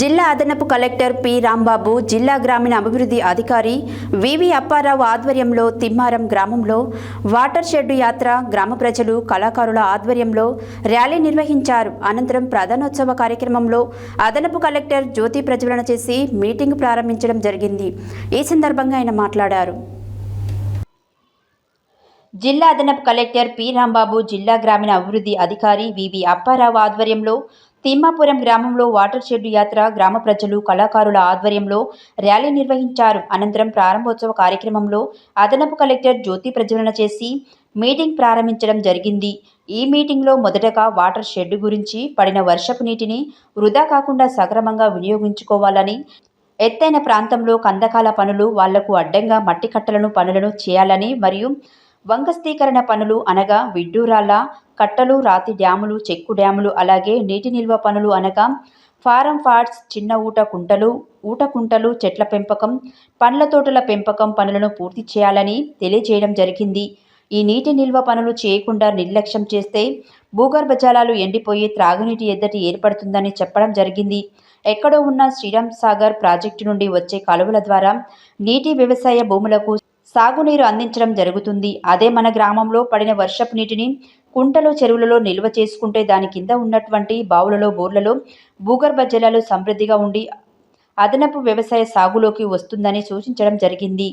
జిల్లా అదనపు collector P. Rambabu జిల్లా గ్రామీణ అభివృద్ధి అధికారి వివి అప్పారావు ఆధ్వర్యంలో తిమ్మారం గ్రామంలో వాటర్ షెడ్ యాత్ర గ్రామ ప్రజలు కళాకారుల ఆధ్వర్యంలో ర్యాలీ నిర్వహించారు. అనంతరం ప్రధానోత్సవ కార్యక్రమంలో అదనపు కలెక్టర్ జ్యోతి ప్రజ్వలన చేసి మీటింగ్ ప్రారంభించడం జరిగింది. ఈ సందర్భంగా ఆయన మాట్లాడారు. జిల్లా అదనపు కలెక్టర్ పి. రాంబాబు జిల్లా గ్రామీణ అభివృద్ధి అధికారి వివి అప్పారావు ఆధ్వర్యంలో తిమ్మాపురం గ్రామంలో వాటర్ షెడ్ యాత్ర గ్రామ ప్రజలు కళాకారుల ఆధ్వర్యంలో ర్యాలీ నిర్వహించారు. అనంతరం ప్రారంభోత్సవ కార్యక్రమంలో అదనపు కలెక్టర్ జ్యోతి ప్రజ్వలన చేసి మీటింగ్ ప్రారంభించడం జరిగింది. ఈ మీటింగ్లో మొదటగా వాటర్ షెడ్ గురించి పడిన వర్షపు నీటిని వృధా కాకుండా సక్రమంగా వినియోగించుకోవాలని ఎత్తైన ప్రాంతంలో కందకాల పనులు వాళ్ళకు అడ్డంగా మట్టి కట్టలను పనులను చేయాలని మరియు వంకస్తీకరణ పనులు అనగా విడ్డూరాల కట్టలు రాతి డ్యాములు చెక్కు డ్యాములు అలాగే నీటి నిల్వ పనులు అనగా ఫారం ఫార్ట్స్ చిన్న ఊట కుంటలు ఊట కుంటలు చెట్ల పెంపకం పండ్ల తోటల పెంపకం పనులను పూర్తి చేయాలని తెలియజేయడం జరిగింది. ఈ నీటి నిల్వ పనులు చేయకుండా నిర్లక్ష్యం చేస్తే భూగర్భ జలాలు ఎండిపోయి త్రాగునీటి ఎద్దటి ఏర్పడుతుందని చెప్పడం జరిగింది. ఎక్కడో ఉన్న శ్రీరామ్ సాగర్ ప్రాజెక్టు నుండి వచ్చే కాలువల ద్వారా నీటి వ్యవసాయ భూములకు సాగునీరు అందించడం జరుగుతుంది. అదే మన గ్రామంలో పడిన వర్షపు నీటిని కుంటలు చెరువులలో నిల్వ చేసుకుంటే దాని కింద ఉన్నటువంటి బావులలో బోర్లలో భూగర్భ జలాలు సమృద్ధిగా ఉండి అదనపు వ్యవసాయ సాగులోకి వస్తుందని సూచించడం జరిగింది.